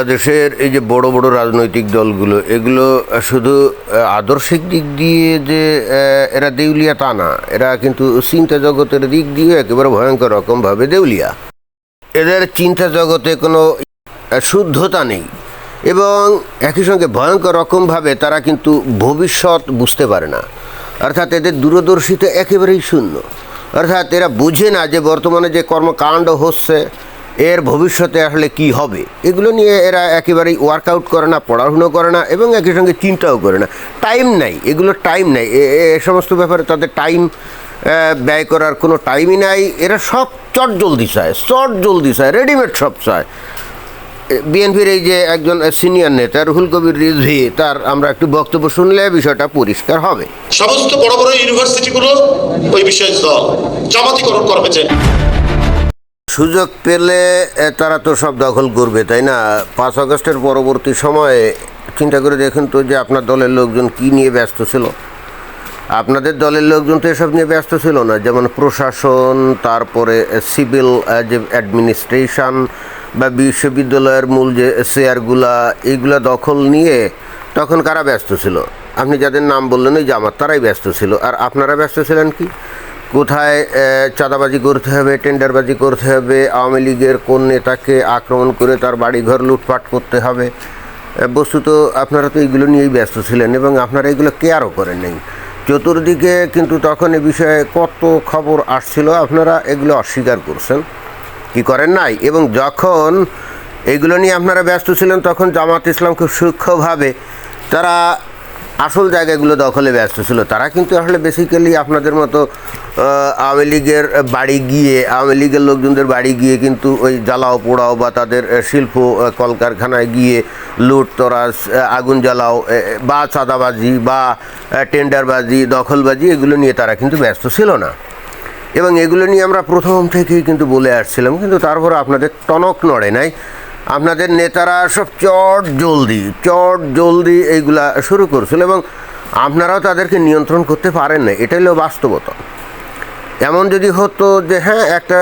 বাংলাদেশের এই যে বড় বড় রাজনৈতিক দলগুলো, এগুলো শুধু আদর্শিক দিক দিয়ে যে এরা দেউলিয়া তা না। এরা কিন্তু চিন্তা জগতের দিক দিয়ে একেবারে ভয়ঙ্কর রকমভাবে দেউলিয়া। এদের চিন্তা জগতে কোনো শুদ্ধতা নেই। এবং একই সঙ্গে ভয়ঙ্কর রকমভাবে তারা কিন্তু ভবিষ্যৎ বুঝতে পারে না। অর্থাৎ এদের দূরদর্শিতা একেবারেই শূন্য। অর্থাৎ এরা বুঝে না যে বর্তমানে যে কর্মকাণ্ড হচ্ছে এর ভবিষ্যতে আসলে কি হবে? এগুলো নিয়ে এরা একেবারেই ওয়ার্কআউট করে না, পড়াশুনো করে না এবং একই সঙ্গে চিন্তাও করে না। টাইম নাই, এগুলো টাইম নাই। এ- সমস্ত ব্যাপারে তাদের টাইম ব্যয় করার কোনো টাইমই নাই। এরা সব চট জলদি চায়, চট জলদি চায় রেডিমেড সব চায়। বিএনপির এই যে একজন সিনিয়র নেতা, রুহুল কবির রিজভি, তার আমরা একটু বক্তব্য শুনলে বিষয়টা পরিষ্কার হবে। সমস্ত বড় বড় ইউনিভার্সিটিগুলো ওই বিশেষ দল জামাতিকরণ করবেছে সুযোগ পেলে তারা তো সব দখল করবে, তাই না? পাঁচ আগস্টের পরবর্তী সময়ে চিন্তা করে দেখুন তো যে আপনার দলের লোকজন কি নিয়ে ব্যস্ত ছিল। আপনাদের দলের লোকজন তো এসব নিয়ে ব্যস্ত ছিল না, যেমন প্রশাসন, তারপরে সিভিল যে অ্যাডমিনিস্ট্রেশন বা বিশ্ববিদ্যালয়ের মূল যে শেয়ারগুলা এইগুলা দখল নিয়ে তখন কারা ব্যস্ত ছিল? আপনি যাদের নাম বললেন, ওই জামাত তারাই ব্যস্ত ছিল। আর আপনারা ব্যস্ত ছিলেন কি? কোথায় চাঁদাবাজি করতে হবে, টেন্ডারবাজি করতে হবে, আওয়ামী লীগের কোন নেতাকে আক্রমণ করে তার বাড়িঘর লুটপাট করতে হবে? বস্তুত আপনারা তো এইগুলো নিয়েই ব্যস্ত ছিলেন এবং আপনারা এগুলো কেয়ারও করেন নাই। চতুর্দিকে কিন্তু তখন এ বিষয়ে কত খবর আসছিল, আপনারা এগুলো অস্বীকার করছেন, কি করেন নাই? এবং যখন এগুলো নিয়ে আপনারা ব্যস্ত ছিলেন, তখন জামাত ইসলাম খুব সূক্ষ্মভাবে তারা আসল জায়গাগুলো দখলে ব্যস্ত ছিল। তারা কিন্তু আসলে বেসিক্যালি আপনাদের মতো আওয়ামী লীগের বাড়ি গিয়ে, আওয়ামী লীগের লোকজনদের বাড়ি গিয়ে কিন্তু ওই জ্বালাও পোড়াও বা তাদের শিল্প কলকারখানায় গিয়ে লুট তরাস আগুন জ্বালাও বা চাঁদাবাজি বা টেন্ডারবাজি দখলবাজি, এগুলো নিয়ে তারা কিন্তু ব্যস্ত ছিল না। এবং এগুলো নিয়ে আমরা প্রথম থেকেই কিন্তু বলে আসছিলাম, কিন্তু তারপরে আপনাদের টনক নড়ে নাই। আপনাদের নেতারা সব চট জলদি চট জলদি এইগুলা শুরু করছিল এবং আপনারাও তাদেরকে নিয়ন্ত্রণ করতে পারেন না এটাই হলো বাস্তবতা। এমন যদি হতো যে হ্যাঁ একটা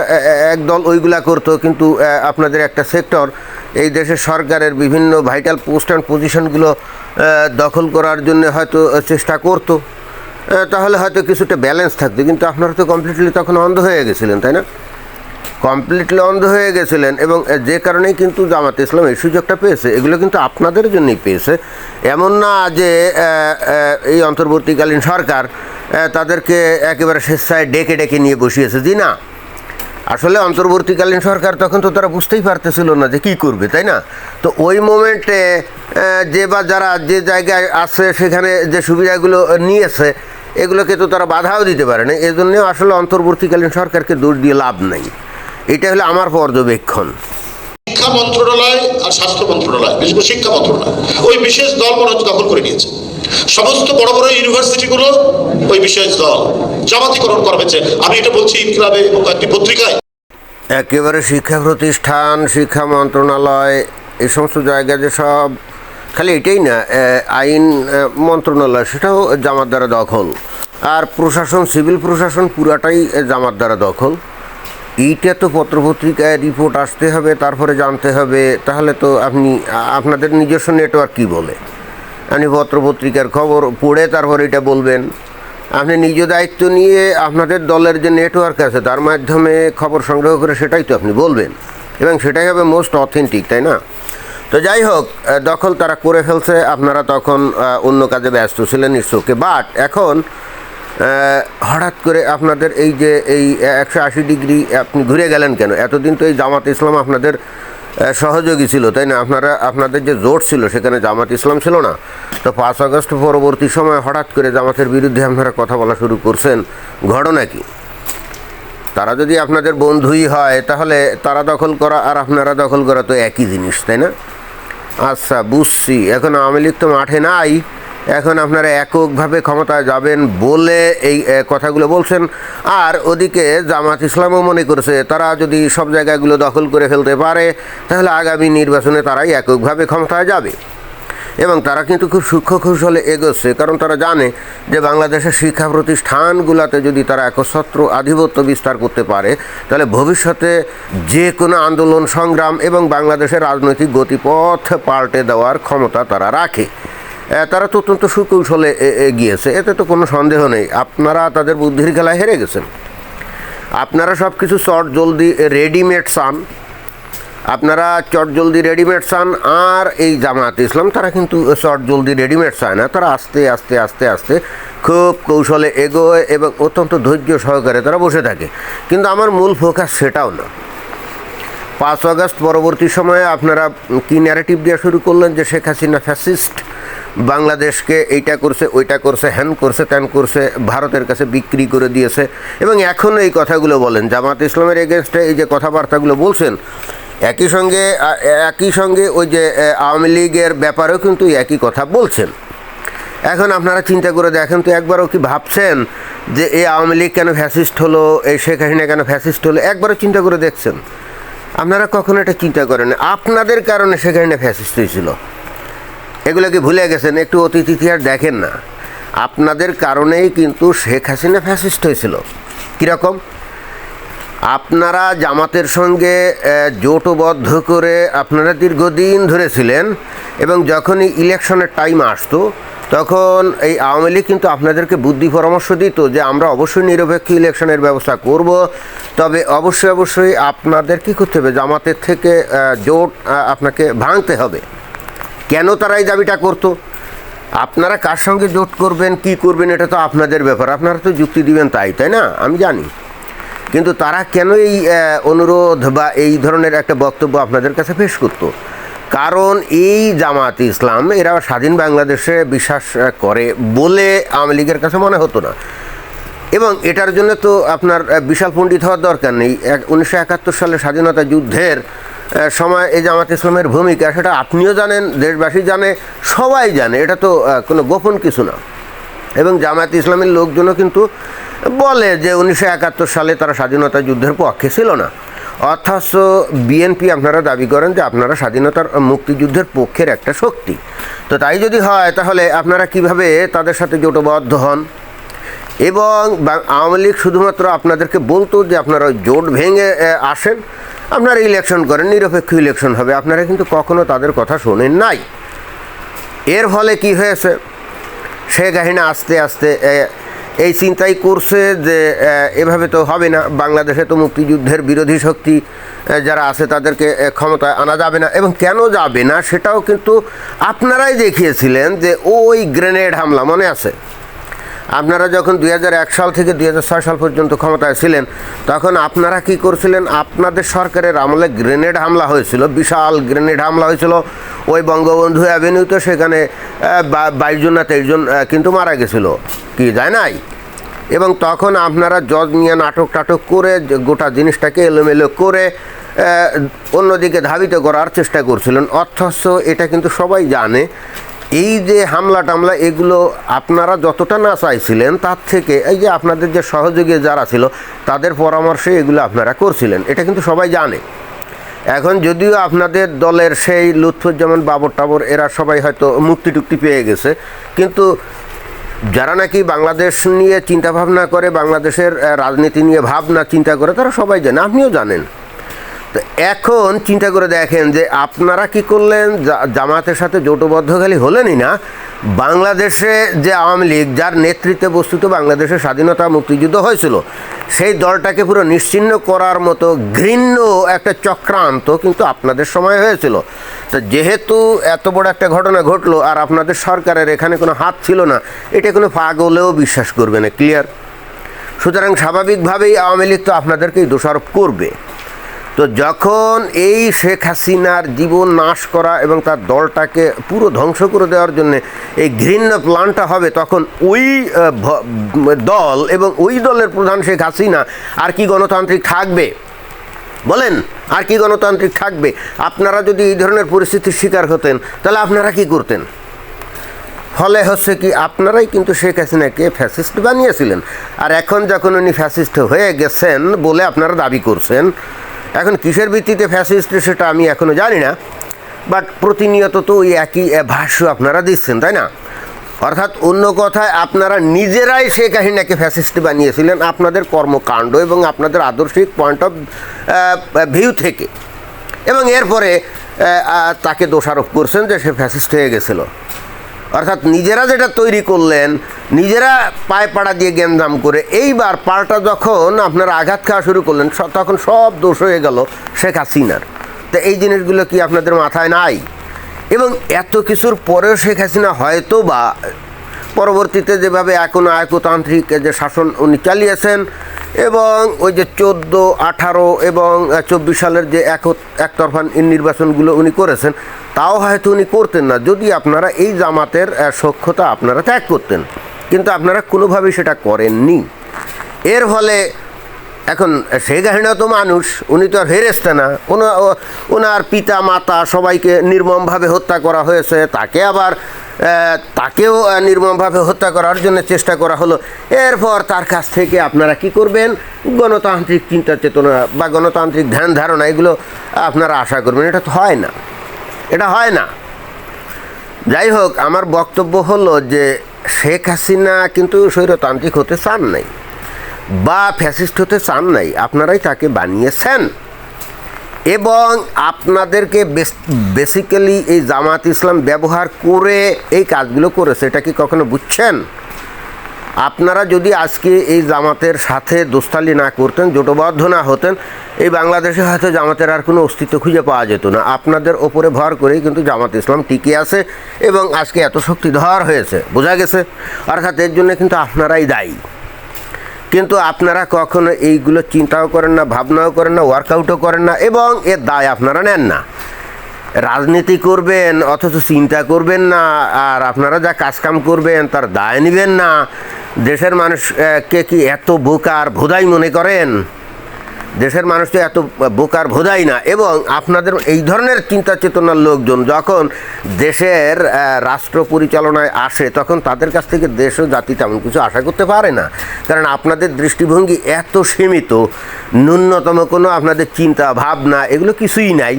এক দল ওইগুলা করতো, কিন্তু আপনাদের একটা সেক্টর, এই দেশের সরকারের বিভিন্ন ভাইটাল পোস্ট অ্যান্ড পজিশনগুলো দখল করার জন্য হয়তো চেষ্টা করতো তাহলে হয়তো কিছুটা ব্যালেন্স থাকতো, কিন্তু আপনারা তো কমপ্লিটলি তখন অন্ধ হয়ে গেছিলেন, তাই না? কমপ্লিটলি অন্ধ হয়ে গেছিলেন এবং যে কারণেই কিন্তু জামাত ইসলাম এই সুযোগটা পেয়েছে, এগুলো কিন্তু আপনাদের জন্যই পেয়েছে। এমন না যে এই অন্তর্বর্তীকালীন সরকার তাদেরকে একেবারে স্বেচ্ছায় ডেকে ডেকে নিয়ে বসিয়েছে। জি না। আসলে অন্তর্বর্তীকালীন সরকার তখন তো তারা বুঝতেই পারতেছিল না যে কী করবে, তাই না? তো ওই মোমেন্টে যে বা যারা যে জায়গায় আছে, সেখানে যে সুবিধাগুলো নিয়েছে, এগুলোকে তো তারা বাধাও দিতে পারে না এই জন্য আসলে অন্তর্বর্তীকালীন সরকারকে দোষ দিয়ে লাভ নেই। এটা হলো আমার পর্যবেক্ষণ। শিক্ষা মন্ত্রণালয় আর স্বাস্থ্য মন্ত্রণালয় বিশেষ করে শিক্ষা মন্ত্রণালয় ওই বিশেষ দল মনে হচ্ছে দখল করে নিয়েছে। সমস্ত বড় বড় ইউনিভার্সিটিগুলো ওই বিশেষ দল জামাতিকরণ করবেছে আমি এটা বলছি ইনকিলাবে এবং কয়েকটি পত্রিকায়। একেবারে শিক্ষা প্রতিষ্ঠান শিক্ষা মন্ত্রণালয় এই সমস্ত জায়গায় যে সব খালি এটাই না আইন মন্ত্রণালয় সেটাও জামাত দ্বারা দখল। আর প্রশাসন সিভিল প্রশাসন পুরাটাই জামাত দ্বারা দখল। এইটা তো পত্রপত্রিকায় রিপোর্ট আসতে হবে, তারপরে জানতে হবে। তাহলে তো আপনি, আপনাদের নিজস্ব নেটওয়ার্ক কী বলে? আপনি পত্রপত্রিকার খবর পড়ে তারপর এটা বলবেন। আপনি নিজ দায়িত্ব নিয়ে আপনাদের দলের যে নেটওয়ার্ক আছে, তার মাধ্যমে খবর সংগ্রহ করে সেটাই তো আপনি বলবেন। এবং সেটাই হবে মোস্ট অথেন্টিক তাই না? তো যাই হোক দখল তারা করে ফেলছে, আপনারা তখন অন্য কাজে ব্যস্ত ছিলেন ইসোকে বাট এখন হঠাৎ করে আপনাদের এই যে এই একশো আশি ডিগ্রি আপনি ঘুরে গেলেন কেন? এতদিন তো এই জামাত ইসলাম আপনাদের সহযোগী ছিল, তাই না? আপনারা, আপনাদের যে জোট ছিল, সেখানে জামাত ইসলাম ছিল না। তো পাঁচ আগস্ট পরবর্তী সময় হঠাৎ করে জামাতের বিরুদ্ধে আপনারা কথা বলা শুরু করছেন, ঘটনা কি? তারা যদি আপনাদের বন্ধুই হয়, তাহলে তারা দখল করা আর আপনারা দখল করা তো একই জিনিস, তাই না? আচ্ছা বুঝছি। এখন আওয়ামী লীগ তো মাঠে নাই। এখন আপনারা এককভাবে ক্ষমতায় যাবেন বলে এই কথাগুলো বলছেন। আর ওদিকে জামাত ইসলামও মনে করছে, তারা যদি সব জায়গাগুলো দখল করে ফেলতে পারে, তাহলে আগামী নির্বাচনে তারাই এককভাবে ক্ষমতায় যাবে। এবং তারা কিন্তু খুব সূক্ষ্ম কৌশলে এগোচ্ছে, কারণ তারা জানে যে বাংলাদেশের শিক্ষা প্রতিষ্ঠানগুলোতে যদি তারা একছত্র আধিপত্য বিস্তার করতে পারে, তাহলে ভবিষ্যতে যে কোনো আন্দোলন, সংগ্রাম এবং বাংলাদেশের রাজনৈতিক গতিপথ পাল্টে দেওয়ার ক্ষমতা তারা রাখে। তারা তো অত্যন্ত সুকৌশলে এগিয়েছে, এতে তো কোনো সন্দেহ নেই। আপনারা তাদের বুদ্ধির খেলায় হেরে গেছেন। আপনারা সব কিছু চট জলদি রেডিমেড চান। আপনারা চট জলদি রেডিমেড চান, আর এই জামাত ইসলাম, তারা কিন্তু চট জলদি রেডিমেড চায় না। তারা আস্তে আস্তে আস্তে আস্তে খুব কৌশলে এগোয় এবং অত্যন্ত ধৈর্য সহকারে তারা বসে থাকে। কিন্তু আমার মূল ফোকাস সেটাও না। পাঁচ আগস্ট পরবর্তী সময়ে আপনারা কি ন্যারেটিভ দেওয়া শুরু করলেন যে শেখ হাসিনা ফ্যাসিস্ট বাংলাদেশকে এইটা করছে, ওইটা করছে, হ্যান করছে, ত্যান করছে, ভারতের কাছে বিক্রি করে দিয়েছে। এবং এখনও এই কথাগুলো বলেন জামাত ইসলামের এগেনস্টে এই যে কথাবার্তাগুলো বলছেন, একই সঙ্গে একই সঙ্গে ওই যে আওয়ামী লীগের ব্যাপারেও কিন্তু একই কথা বলছেন। এখন আপনারা চিন্তা করে দেখেন তো একবারও কি ভাবছেন যে এই আওয়ামী লীগ কেন ফ্যাসিস্ট হলো, এই শেখ হাসিনা কেন ফ্যাসিস্ট হলো? একবারও চিন্তা করে দেখছেন? আপনারা কখনো এটা চিন্তা করেন? আপনাদের কারণে হাসিনা ফ্যাসিস্ট হয়েছিল। এগুলো কি ভুলে গেছেন, একটু অতীত ইতিহাস দেখেন না। আপনাদের কারণেই কিন্তু শেখ হাসিনা ফ্যাসিস্ট হয়েছিল। কীরকম? আপনারা জামাতের সঙ্গে জোটবদ্ধ করে আপনারা দীর্ঘদিন ধরেছিলেন এবং যখনই ইলেকশনের টাইম আসতো, তখন এই আওয়ামী লীগ কিন্তু আপনাদেরকে বুদ্ধি পরামর্শ দিত যে আমরা অবশ্যই নিরপেক্ষ ইলেকশনের ব্যবস্থা করব। তবে অবশ্যই অবশ্যই আপনাদের কী করতে হবে? জামাতের থেকে জোট আপনাকে ভাঙতে হবে। কেন তারা এই দাবিটা করতো? আপনারা কার সঙ্গে জোট করবেন, কি করবেন, এটা তো আপনাদের ব্যাপার। আপনারা তো যুক্তি দিবেন তাই তাই না? আমি জানি। কিন্তু তারা কেন এই অনুরোধ বা এই ধরনের একটা বক্তব্য আপনাদের কাছে পেশ করত? কারণ এই জামাত ইসলাম, এরা স্বাধীন বাংলাদেশে বিশ্বাস করে বলে আওয়ামী লীগের কাছে মনে হতো না। এবং এটার জন্য তো আপনার বিশাল পণ্ডিত হওয়ার দরকার নেই। উনিশশো একাত্তর সালে স্বাধীনতা যুদ্ধের সময় এই জামাত ইসলামের ভূমিকা, সেটা আপনিও জানেন, দেশবাসী জানে, সবাই জানে, এটা তো কোনো গোপন কিছু না। এবং জামায়াত ইসলামের লোকজনও কিন্তু বলে যে উনিশশো একাত্তর সালে তারা স্বাধীনতা যুদ্ধের পক্ষে ছিল না। অথচ বিএনপি আপনারা দাবি করেন যে আপনারা স্বাধীনতার মুক্তিযুদ্ধের পক্ষের একটা শক্তি। তো তাই যদি হয়, তাহলে আপনারা কীভাবে তাদের সাথে জোটবদ্ধ হন? এবং আওয়ামী লীগ শুধুমাত্র আপনাদেরকে বলতো যে আপনারা জোট ভেঙে আসেন। আপনারা ইলেকশন করেন, নিরপেক্ষ ইলেকশন হবে। আপনারা কিন্তু কখনো তাদের কথা শোনেন নাই। এর ফলে কি হয়েছে? শেখ হাসিনা আস্তে আস্তে এই চিন্তাই করছে যে এভাবে তো হবে না। বাংলাদেশে তো মুক্তিযুদ্ধের বিরোধী শক্তি যারা আছে তাদেরকে ক্ষমতায় আনা যাবে না। এবং কেন যাবে না সেটাও কিন্তু আপনারাই দেখিয়েছিলেন যে ওই গ্রেনেড হামলা মনে আছে। আপনারা যখন দুই হাজার এক সাল থেকে দুই হাজার ছয় সাল পর্যন্ত ক্ষমতায় ছিলেন, তখন আপনারা কি করছিলেন? আপনাদের সরকারের আমলে গ্রেনেড হামলা হয়েছিল, বিশাল গ্রেনেড হামলা হয়েছিল। ওই বঙ্গবন্ধু অ্যাভিনিউতে সেখানে বাইশ জন না তেইশ জন কিন্তু মারা গেছিল। কি, যায় নাই? এবং তখন আপনারা জজ নিয়ে নাটক টাটক করে গোটা জিনিসটাকে এলোমেলো করে অন্যদিকে ধাবিত করার চেষ্টা করছিলেন। অথচ এটা কিন্তু সবাই জানে এই যে হামলা টামলা, এগুলো আপনারা যতটা না চাইছিলেন, তার থেকে এই যে আপনাদের যে সহযোগী যারা ছিল, তাদের পরামর্শে এগুলো আপনারা করছিলেন। এটা কিন্তু সবাই জানে। এখন যদিও আপনাদের দলের সেই লুৎফুজ্জামান বাবর টাবর, এরা সবাই হয়তো মুক্তি টুক্তি পেয়ে গেছে, কিন্তু যারা নাকি বাংলাদেশ নিয়ে চিন্তা ভাবনা করে, বাংলাদেশের রাজনীতি নিয়ে ভাবনা, চিন্তা করে, তারা সবাই জানে। আপনিও জানেন। এখন চিন্তা করে দেখেন যে আপনারা কি করলেন? জামাতের সাথে জোটবদ্ধ খালি হলেনই না। বাংলাদেশে যে আওয়ামী লীগ, যার নেতৃত্বে বস্তুত বাংলাদেশের স্বাধীনতা মুক্তিযুদ্ধ হয়েছিল, সেই দলটাকে পুরো নিশ্চিহ্ন করার মতো ঘৃণ্য একটা চক্রান্ত কিন্তু আপনাদের সময় হয়েছিল। তো যেহেতু এত বড় একটা ঘটনা ঘটলো, আর আপনাদের সরকারের এখানে কোনো হাত ছিল না, এটা কোনো পাগলেও বিশ্বাস করবে না ক্লিয়ার সুতরাং স্বাভাবিকভাবেই আওয়ামী লীগ তো আপনাদেরকেই দোষারোপ করবে। তো যখন এই শেখ হাসিনার জীবন নাশ করা এবং তার দলটাকে পুরো ধ্বংস করে দেওয়ার জন্য এই ঘৃণ্য প্ল্যানটা হবে, তখন ওই দল এবং ওই দলের প্রধান শেখ হাসিনা আর কি গণতান্ত্রিক থাকবে? বলেন, আর কি গণতান্ত্রিক থাকবে? আপনারা যদি এই ধরনের পরিস্থিতির শিকার হতেন, তাহলে আপনারা কি করতেন? ফলে হচ্ছে কি, আপনারাই কিন্তু শেখ হাসিনাকে ফ্যাসিস্ট বানিয়েছিলেন। আর এখন যখন উনি ফ্যাসিস্ট হয়ে গেছেন বলে আপনারা দাবি করছেন এখন কিসের ভিত্তিতে ফ্যাসিস্ট সেটা আমি এখনও জানি না বাট প্রতিনিয়ত তো ওই একই ভাষ্য আপনারা দিচ্ছেন, তাই না? অর্থাৎ অন্য কথায় আপনারা নিজেরাই সেই কাহিনীকে ফ্যাসিস্ট বানিয়েছিলেন আপনাদের কর্মকাণ্ড এবং আপনাদের আদর্শিক পয়েন্ট অফ ভিউ থেকে। এবং এরপরে তাকে দোষারোপ করছেন যে সে ফ্যাসিস্ট হয়ে গেছিল। অর্থাৎ নিজেরা যেটা তৈরি করলেন, নিজেরা পায়ে পাড়া দিয়ে গ্যাঞ্জাম করে, এইবার পাল্টা যখন আপনারা আঘাত খাওয়া শুরু করলেন তখন সব দোষ হয়ে গেল শেখ হাসিনার। তো এই জিনিসগুলো কি আপনাদের মাথায় নাই? এবং এত কিছুর পরেও শেখ হাসিনা হয়তো বা পরবর্তীতে যেভাবে এখন আয়কতান্ত্রিক যে শাসন উনি চালিয়েছেন এবং ওই যে চোদ্দ, আঠারো এবং চব্বিশ সালের যে এক একতরফা নির্বাচনগুলো উনি করেছেন, তাও হয়তো উনি করতেন না। যদি আপনারা এই জামাতের সক্ষতা আপনারা ত্যাগ করতেন, কিন্তু আপনারা কোনোভাবেই সেটা করেননি। এর ফলে এখন সেই কাহিনীও তো মানুষ, উনি তো আর ফেরেস্তা না। ওনা- ওনার পিতা মাতা সবাইকে নির্মমভাবে হত্যা করা হয়েছে, তাকে আবার তাকেও নির্মমভাবে হত্যা করার জন্য চেষ্টা করা হলো। এরপর তার কাছ থেকে আপনারা কি করবেন? গণতান্ত্রিক চিন্তা চেতনা বা গণতান্ত্রিক ধ্যান ধারণা, এগুলো আপনারা আশা করবেন। এটা তো হয় না। এটা হয় না। যাই হোক, আমার বক্তব্য হলো যে শেখ হাসিনা কিন্তু স্বৈরতান্ত্রিক হতে চান নাই বা ফ্যাসিস্ট হতে চান নাই। আপনারাই তাকে বানিয়েছেন। এবং আপনাদেরকে বেসিক্যালি এই জামাত ইসলাম ব্যবহার করে এই কাজগুলো করেছে, এটা কি কখনো বুঝছেন? আপনারা যদি আজকে এই জামাতের সাথে দোস্তালি না করতেন, জোটবদ্ধ না হতেন, এই বাংলাদেশে হয়তো জামাতের আর কোনো অস্তিত্ব খুঁজে পাওয়া যেত না। আপনাদের ওপরে ভর করেই কিন্তু জামাত ইসলাম টিকে আছে এবং আজকে এত শক্তিধর হয়েছে, বোঝা গেছে? অর্থাৎ এর জন্য কিন্তু আপনারাই দায়ী। কিন্তু আপনারা কখনো এইগুলো চিন্তাও করেন না, ভাবনাও করেন না ওয়ার্কআউটও করেন না এবং এর দায় আপনারা নেন না। রাজনীতি করবেন, অথচ চিন্তা করবেন না, আর আপনারা যা কাজকাম করবেন তার দায় নেবেন না। দেশের মানুষকে কি এত বোকার ভোদাই মনে করেন? দেশের মানুষ তো এত বোকার ভোদাই না। এবং আপনাদের এই ধরনের চিন্তা চেতনার লোকজন যখন দেশের রাষ্ট্র পরিচালনায় আসে, তখন তাদের কাছ থেকে দেশ ও জাতি তেমন কিছু আশা করতে পারে না। কারণ আপনাদের দৃষ্টিভঙ্গি এত সীমিত, ন্যূনতম কোনো আপনাদের চিন্তা, ভাবনা, এগুলো কিছুই নাই।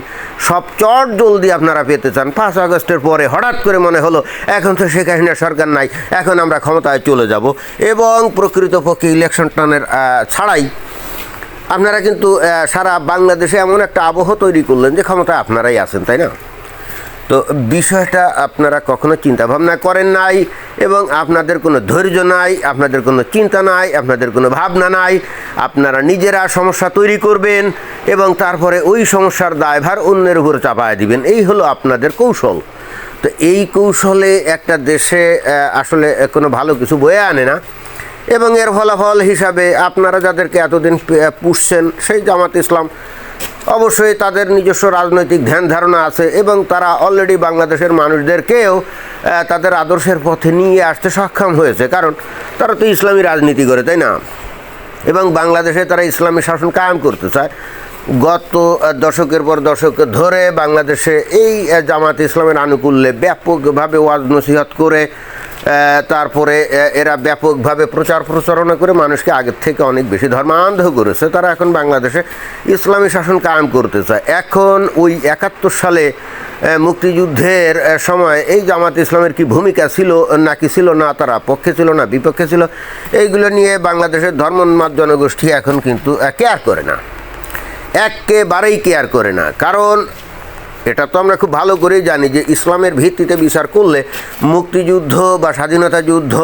সব চট জলদি আপনারা পেতে চান। পাঁচ আগস্টের পরে হঠাৎ করে মনে হলো, এখন তো শেখ হাসিনার সরকার নাই, এখন আমরা ক্ষমতায় চলে যাব। এবং প্রকৃতপক্ষে ইলেকশন টানের ছাড়াই আপনারা কিন্তু সারা বাংলাদেশে এমন একটা আবহ তৈরি করলেন যে ক্ষমতা আপনারাই আছেন, তাই না? তো বিষয়টা আপনারা কখনো চিন্তা ভাবনা করেন নাই এবং আপনাদের কোনো ধৈর্য নাই, আপনাদের কোনো চিন্তা নাই, আপনাদের কোনো ভাবনা নাই। আপনারা নিজেরা সমস্যা তৈরি করবেন এবং তারপরে ওই সমস্যার দায়ভার অন্যের উপর চাপায় দিবেন। এই হলো আপনাদের কৌশল। তো এই কৌশলে একটা দেশে আসলে কোনো ভালো কিছু বয়ে আনে না। এবং এর ফলাফল হিসাবে আপনারা যাদেরকে এতদিন পুষছেন সেই জামাত ইসলাম, অবশ্যই তাদের নিজস্ব রাজনৈতিক ধ্যান ধারণা আছে এবং তারা অলরেডি বাংলাদেশের মানুষদেরকেও তাদের আদর্শের পথে নিয়ে আসতে সক্ষম হয়েছে। কারণ তারা তো ইসলামী রাজনীতি করে, তাই না? এবং বাংলাদেশে তারা ইসলামী শাসন কায়েম করতে চায়। গত দশকের পর দশক ধরে বাংলাদেশে এই জামাত ইসলামের আনুকূল্যে ব্যাপকভাবে ওয়াজ নসিহত করে তারপরে এরা ব্যাপকভাবে প্রচার প্রচারণা করে মানুষকে আগের থেকে অনেক বেশি ধর্মান্ধ করেছে। তারা এখন বাংলাদেশে ইসলামী শাসন কায়েম করতে চায়। এখন ওই একাত্তর সালে মুক্তিযুদ্ধের সময় এই জামাত ইসলামের কি ভূমিকা ছিল, নাকি ছিল না, তারা পক্ষে ছিল না, বিপক্ষে ছিল, এইগুলো নিয়ে বাংলাদেশের ধর্মোন্মাদ জনগোষ্ঠী এখন কিন্তু কেয়ার করে না। একেবারেই কেয়ার করে না। কারণ এটা তো আমরা খুব ভালো করেই জানি যে ইসলামের ভিত্তিতে বিচার করলে মুক্তিযুদ্ধ বা স্বাধীনতা যুদ্ধ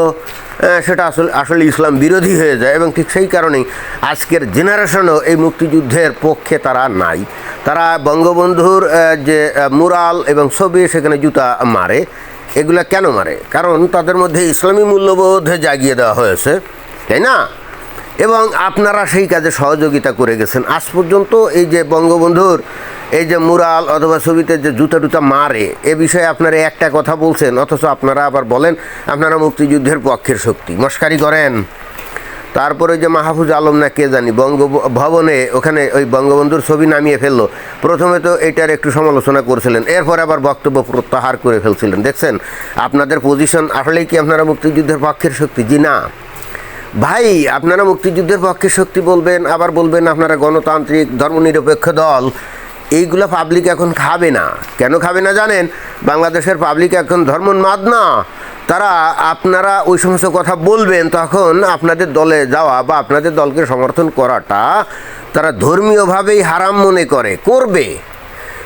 সেটা আসলে আসলে ইসলাম বিরোধী হয়ে যায় এবং ঠিক সেই কারণেই আজকের জেনারেশনও এই মুক্তিযুদ্ধের পক্ষে তারা নাই। তারা বঙ্গবন্ধুর যে মুরাল এবং ছবি সেখানে জুতা মারে, এগুলা কেন মারে? কারণ তাদের মধ্যে ইসলামী মূল্যবোধ জাগিয়ে দেওয়া হয়েছে, তাই না? এবং আপনারা সেই কাজে সহযোগিতা করে গেছেন। আজ পর্যন্ত এই যে বঙ্গবন্ধুর এই যে মুরাল অথবা ছবিতে যে জুতা টুতা মারে, এ বিষয়ে আপনারা একটা কথা বলছেন, অথচ আপনারা আবার বলেন, আপনারা মুক্তিযুদ্ধের পক্ষের শক্তি। মস্কারি করেন। তারপরে যে মাহফুজ আলম না কে জানি বঙ্গ ভবনে ওখানে ওই বঙ্গবন্ধুর ছবি নামিয়ে ফেলল। প্রথমে তো এটার একটু সমালোচনা করছিলেন, এরপর আবার বক্তব্য প্রত্যাহার করে ফেলছিলেন। দেখছেন, আপনাদের পজিশন আসলেই কি আপনারা মুক্তিযুদ্ধের পক্ষের শক্তি? জি না। ভাই, আপনারা মুক্তিযুদ্ধের পক্ষে শক্তি বলবেন, আবার বলবেন আপনারা গণতান্ত্রিক, ধর্মনিরপেক্ষ দল। এইগুলো পাবলিক এখন খাবে না। কেন খাবে না জানেন? বাংলাদেশের পাবলিক এখন ধর্মোন্মাদ না তারা আপনারা ওই সমস্ত কথা বলবেন, তখন আপনাদের দলে যাওয়া বা আপনাদের দলকে সমর্থন করাটা তারা ধর্মীয়ভাবেই হারাম মনে করে, করবে।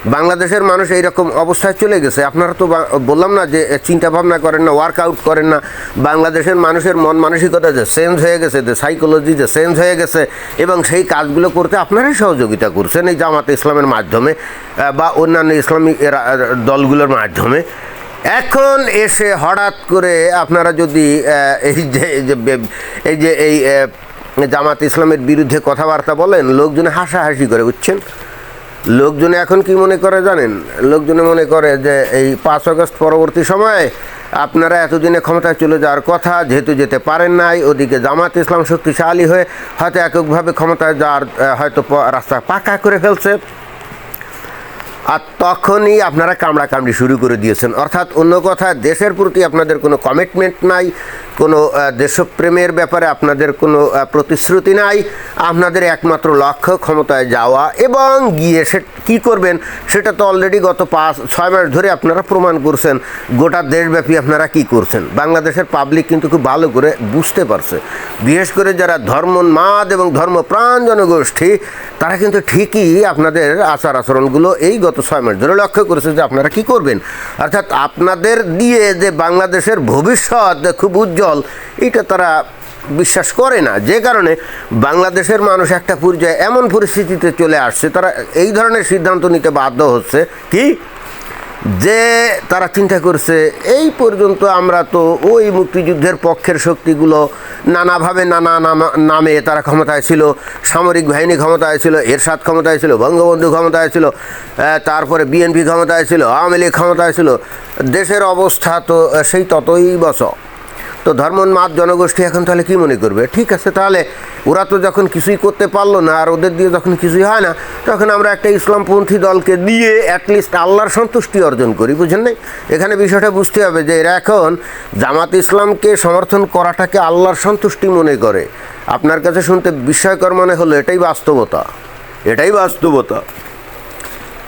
বাংলাদেশের মানুষ এইরকম অবস্থায় চলে গেছে। আপনারা তো বললাম না যে চিন্তা ভাবনা করেন না ওয়ার্কআউট করেন না। বাংলাদেশের মানুষের মন মানসিকতা যে চেঞ্জ হয়ে গেছে, যে সাইকোলজি যে চেঞ্জ হয়ে গেছে, এবং সেই কাজগুলো করতে আপনারাই সহযোগিতা করছেন এই জামাত ইসলামের মাধ্যমে বা অন্যান্য ইসলামিক দলগুলোর মাধ্যমে। এখন এসে হঠাৎ করে আপনারা যদি এই যে এই যে এই জামাত ইসলামের বিরুদ্ধে কথাবার্তা বলেন, লোকজনে হাসাহাসি করে, বুঝছেন? লোকজনে এখন কি মনে করে জানেন? লোকজনে মনে করে যে এই পাঁচ আগস্ট পরবর্তী সময়ে আপনারা এতদিনে ক্ষমতায় চলে যাওয়ার কথা, যেহেতু যেতে পারেন নাই, ওদিকে জামাত ইসলাম শক্তিশালী হয়ে হয়তো এককভাবে ক্ষমতায় যাওয়ার হয়তো রাস্তা পাকা করে ফেলছে। আর তখনই আপনারা কামড়াকামড়ি শুরু করে দিয়েছেন। অর্থাৎ অন্য কথা, দেশের প্রতি আপনাদের কোনো কমিটমেন্ট নাই, কোনো দেশপ্রেমের ব্যাপারে আপনাদের কোনো প্রতিশ্রুতি নাই। আপনাদের একমাত্র লক্ষ্য ক্ষমতায় যাওয়া এবং গিয়ে সে কী করবেন, সেটা তো অলরেডি গত পাঁচ, ছয় মাস ধরে আপনারা প্রমাণ করছেন। গোটা দেশব্যাপী আপনারা কি করছেন? বাংলাদেশের পাবলিক কিন্তু খুব ভালো করে বুঝতে পারছে। বিশেষ করে যারা ধর্মোন্মাদ এবং ধর্মপ্রাণ জনগোষ্ঠী, তারা কিন্তু ঠিকই আপনাদের আচার আচরণগুলো এই গত ছয় মাস ধরে লক্ষ্য করেছে যে আপনারা কি করবেন? অর্থাৎ আপনাদের দিয়ে যে বাংলাদেশের ভবিষ্যৎ খুব উজ্জ্বল, এটা তারা বিশ্বাস করে না। যে কারণে বাংলাদেশের মানুষ একটা পর্যায়ে এমন পরিস্থিতিতে চলে আসছে, তারা এই ধরনের সিদ্ধান্ত নিতে বাধ্য হচ্ছে। কি? যে তারা চিন্তা করছে, এই পর্যন্ত আমরা তো ওই মুক্তিযুদ্ধের পক্ষের শক্তিগুলো নানাভাবে নানা নামা- তারা ক্ষমতায় ছিল, সামরিক বাহিনী ক্ষমতায় ছিল, এরশাদ ক্ষমতায় ছিল, বঙ্গবন্ধু ক্ষমতায় ছিল তারপরে বিএনপি ক্ষমতায় ছিল, আওয়ামী লীগ ক্ষমতায় ছিল, দেশের অবস্থা তো সেই ততই বস তো ধর্মোন্মাদ জনগোষ্ঠী এখন তাহলে কি মনে করবে? ঠিক আছে, তাহলে ওরা তো যখন কিছুই করতে পারল না আর ওদের দিয়ে যখন কিছুই হয় না, তখন আমরা একটা ইসলামপন্থী দলকে দিয়ে অ্যাটলিস্ট আল্লাহর সন্তুষ্টি অর্জন করি, বুঝেন নাই? এখানে বিষয়টা বুঝতে হবে যে এরা এখন জামাত ইসলামকে সমর্থন করাটাকে আল্লাহর সন্তুষ্টি মনে করে। আপনার কাছে শুনতে বিস্ময়কর মনে হলো, এটাই বাস্তবতা। এটাই বাস্তবতা।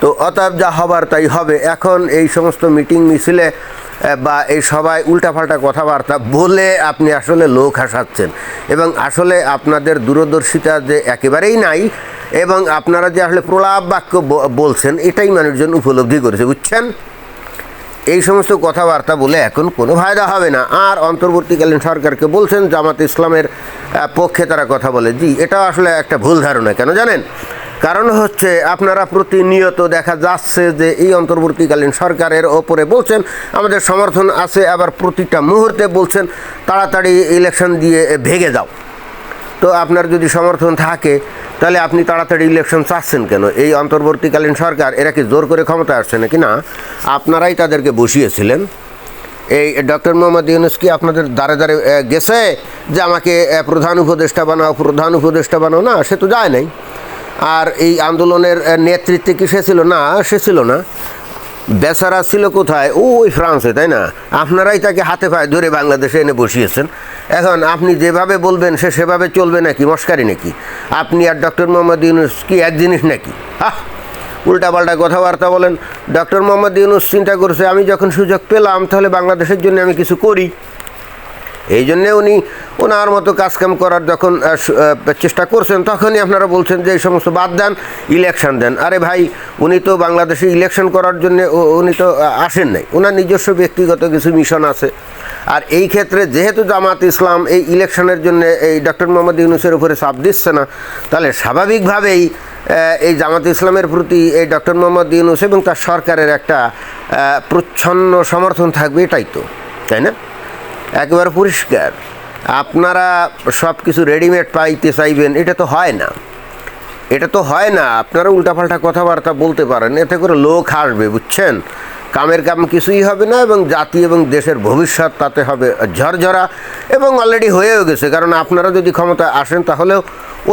তো অতএব যা হবার তাই হবে। এখন এই সমস্ত মিটিং মিছিলে বা এই সবাই উল্টাপাল্টা কথাবার্তা বলে আপনি আসলে লোক হাসাচ্ছেন। এবং আসলে আপনাদের দূরদর্শিতা যে একেবারেই নাই, এবং আপনারা যে আসলে প্রলাপ বাক্য বলছেন, এটাই মানুষজন উপলব্ধি করেছে, বুঝছেন? এই সমস্ত কথাবার্তা বলে এখন কোনো ফায়দা হবে না। আর অন্তর্বর্তীকালীন সরকারকে বলছেন, জামাত ইসলামের পক্ষে তারা কথা বলে। জি এটা আসলে একটা ভুল ধারণা, কেন জানেন? কারণ হচ্ছে আপনারা প্রতিনিয়ত দেখা যাচ্ছে যে এই অন্তর্বর্তীকালীন সরকারের ওপরে বলছেন, আমাদের সমর্থন আছে, আবার প্রতিটা মুহূর্তে বলছেন, তাড়াতাড়ি ইলেকশন দিয়ে ভেগে যাও। তো আপনার যদি সমর্থন থাকে, তাহলে আপনি তাড়াতাড়ি ইলেকশন চাচ্ছেন কেন? এই অন্তর্বর্তীকালীন সরকার, এরা কি জোর করে ক্ষমতা আসছে নাকি না? আপনারাই তাদেরকে বসিয়েছিলেন। এই ডক্টর মোহাম্মদ ইউনুস কি আপনাদের দ্বারে দ্বারে গেছে যে আমাকে প্রধান উপদেষ্টা বানাও, প্রধান উপদেষ্টা বানাও? না, সে তো যায় নাই। আর এই আন্দোলনের নেতৃত্বে কি সে ছিল? না, সে ছিল না। বেচারা ছিল কোথায়? ওই ফ্রান্সে, তাই না? আপনারাই তাকে হাতে পায়ে ধরে বাংলাদেশে এনে বসিয়েছেন। এখন আপনি যেভাবে বলবেন, সে সেভাবে চলবে নাকি? মস্কারি নাকি? আপনি আর ডক্টর মোহাম্মদ ইউনুস কি এক জিনিস নাকি? হ্যাঁ উল্টাপাল্টা কথাবার্তা বলেন। ডক্টর মোহাম্মদ ইউনুস চিন্তা করছে, আমি যখন সুযোগ পেলাম, তাহলে বাংলাদেশের জন্য আমি কিছু করি। এই জন্যে উনি ওনার মতো কাজকাম করার যখন চেষ্টা করছেন, তখনই আপনারা বলছেন যে এই সমস্ত বাদ দেন ইলেকশন দেন। আরে ভাই, উনি তো বাংলাদেশে ইলেকশন করার জন্য উনি তো আসেন নাই। ওনার নিজস্ব ব্যক্তিগত কিছু মিশন আছে। আর এই ক্ষেত্রে যেহেতু জামাত ইসলাম এই ইলেকশনের জন্য এই ডক্টর মোহাম্মদ ইউনুসের উপরে চাপ দিচ্ছে না, তাহলে স্বাভাবিকভাবেই এই জামাত ইসলামের প্রতি এই ডক্টর মোহাম্মদ ইউনুস এবং তার সরকারের একটা প্রচ্ছন্ন সমর্থন থাকবে, এটাই তো, তাই না? একেবারে পরিষ্কার। আপনারা সব কিছু রেডিমেড পাইতে চাইবেন, এটা তো হয় না। এটা তো হয় না, আপনারা উল্টাপাল্টা কথাবার্তা বলতে পারেন, এতে করে লোক হাসবে, বুঝছেন? কামের কাম কিছুই হবে না এবং জাতি এবং দেশের ভবিষ্যৎ তাতে হবে ঝরঝরা এবং অলরেডি হয়েও গেছে। কারণ আপনারা যদি ক্ষমতায় আসেন তাহলেও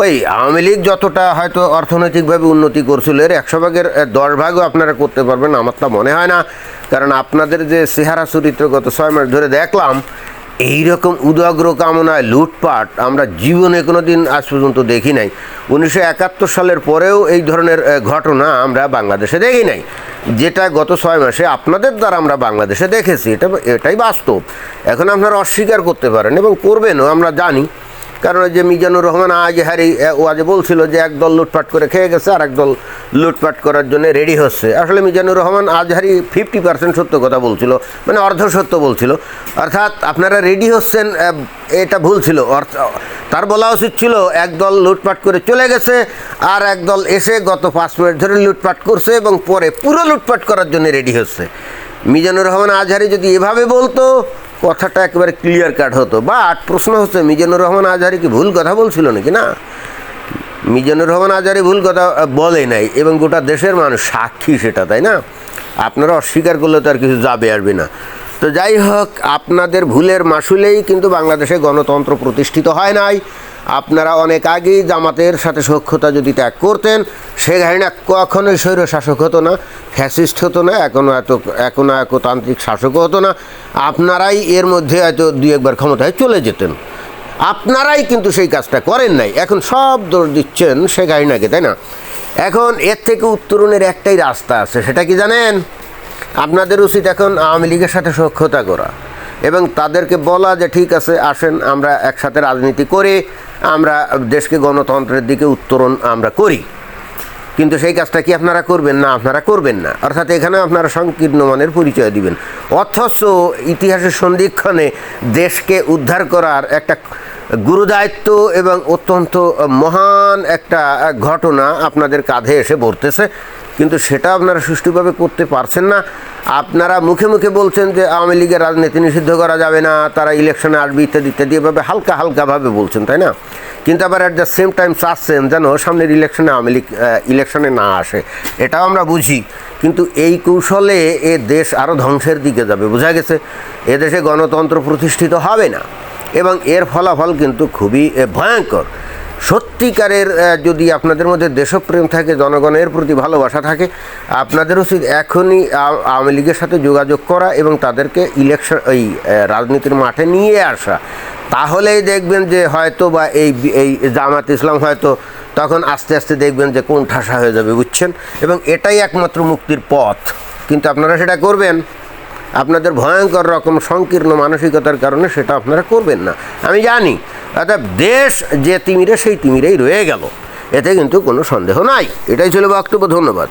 ওই আওয়ামী লীগ যতটা হয়তো অর্থনৈতিকভাবে উন্নতি করছিল, এর একশো ভাগের দশ ভাগও আপনারা করতে পারবেন, আমার তা মনে হয় না। কারণ আপনাদের যে চেহারা চরিত্র গত ছয় মাস ধরে দেখলাম এই রকম উদাগ্র কামনায় লুটপাট আমরা জীবনে কোনো দিন আজ পর্যন্ত দেখি নাই। উনিশশো একাত্তর সালের পরেও এই ধরনের ঘটনা আমরা বাংলাদেশে দেখি নাই। যেটা গত ছয় মাসে আপনাদের দ্বারা আমরা বাংলাদেশে দেখেছি। এটা, এটাই বাস্তব। এখন আপনারা অস্বীকার করতে পারেন এবং করবেনও, আমরা জানি। কারণ যে মিজানুর রহমান আজহারি ও আজ বলছিল যে একদল লুটপাট করে খেয়ে গেছে আর একদল লুটপাট করার জন্য রেডি হচ্ছে। আসলে মিজানুর রহমান আজহারি ফিফটি পার্সেন্ট সত্য কথা বলছিল মানে অর্ধ সত্য বলছিল। অর্থাৎ আপনারা রেডি হচ্ছেন এটা ভুল ছিল। তার বলা উচিত ছিল একদল লুটপাট করে চলে গেছে, আর একদল এসে গত পাঁচ মিনিট ধরে লুটপাট করছে এবং পরে পুরো লুটপাট করার জন্য রেডি হচ্ছে। মিজানুর রহমান আজহারি যদি এভাবে বলতো কথাটা একেবারে ক্লিয়ার কাট হতো। বাট প্রশ্ন হচ্ছে, মিজানুর রহমান আজহারি কি ভুল কথা বলছিল নাকি? না। মিজানুর রহমান আজহারি ভুল কথা বলে নাই। এবং গোটা দেশের মানুষ সাক্ষী সেটা, তাই না? আপনারা অস্বীকার করলে তো আর কিছু যাবে, আসবে না। তো যাই হোক, আপনাদের ভুলের মাসুলেই কিন্তু বাংলাদেশে গণতন্ত্র প্রতিষ্ঠিত হয় নাই। আপনারা অনেক আগেই জামাতের সাথে সক্ষতা যদি ত্যাগ করতেন, সে ঘাড়িনা কখনোই স্বৈর শাসক হতো না, ফ্যাসিস্ট হতো না এখনও এত এখনও একতান্ত্রিক শাসকও হতো না। আপনারাই এর মধ্যে হয়তো দুই একবার ক্ষমতায় চলে যেতেন। আপনারাই কিন্তু সেই কাজটা করেন নাই। এখন সব দোষ দিচ্ছেন সে গাইনাকে তাই না? এখন এর থেকে উত্তরণের একটাই রাস্তা আছে, সেটা কি জানেন? আপনাদের উচিত এখন আওয়ামী লীগের সাথে সক্ষতা করা এবং তাদেরকে বলা যে ঠিক আছে, আসেন, আমরা একসাথে রাজনীতি করে, আমরা দেশকে গণতন্ত্রের দিকে উত্তরণ আমরা করি। কিন্তু সেই কাজটা কি আপনারা করবেন? না, আপনারা করবেন না। অর্থাৎ এখানে আপনারা সংকীর্ণ মানের পরিচয় দিবেন। অথচ ইতিহাসের সন্ধিক্ষণে দেশকে উদ্ধার করার একটা গুরুদায়িত্ব এবং অত্যন্ত মহান একটা ঘটনা আপনাদের কাঁধে এসে পড়তেছে। কিন্তু সেটা আপনারা সুষ্ঠুভাবে করতে পারছেন না। আপনারা মুখে মুখে বলছেন যে আওয়ামী লীগের রাজনীতি নিষিদ্ধ করা যাবে না, তারা ইলেকশনে আসবে ইত্যাদি ইত্যাদি, এভাবে হালকা হালকাভাবে বলছেন, তাই না? কিন্তু আবার অ্যাট দ্য সেম টাইম চাচ্ছেন যেন সামনের ইলেকশনে আওয়ামী লীগ ইলেকশনে না আসে। এটাও আমরা বুঝি। কিন্তু এই কৌশলে এ দেশ আরও ধ্বংসের দিকে যাবে, বোঝা গেছে? এদেশে গণতন্ত্র প্রতিষ্ঠিত হবে না। এবং এর ফলাফল কিন্তু খুবই ভয়ঙ্কর। সত্যিকারের যদি আপনাদের মধ্যে দেশপ্রেম থাকে, জনগণের প্রতি ভালোবাসা থাকে, আপনাদের উচিত এখনই আওয়ামী লীগের সাথে যোগাযোগ করা এবং তাদেরকে ইলেকশন এই রাজনীতির মাঠে নিয়ে আসা। তাহলেই দেখবেন যে হয়তো বা এই এই জামাত ইসলাম হয়তো তখন আস্তে আস্তে দেখবেন যে কোন ঠাসা হয়ে যাবে, বুঝছেন? এবং এটাই একমাত্র মুক্তির পথ। কিন্তু আপনারা সেটা করবেন? আপনাদের ভয়ঙ্কর রকম সংকীর্ণ মানসিকতার কারণে সেটা আপনারা করবেন না। আমি জানি, অর্থাৎ দেশ যে তিমিরে, সেই তিমিরেই রয়ে গেল। এতে কিন্তু কোনো সন্দেহ নাই। এটাই ছিল বক্তব্য, ধন্যবাদ।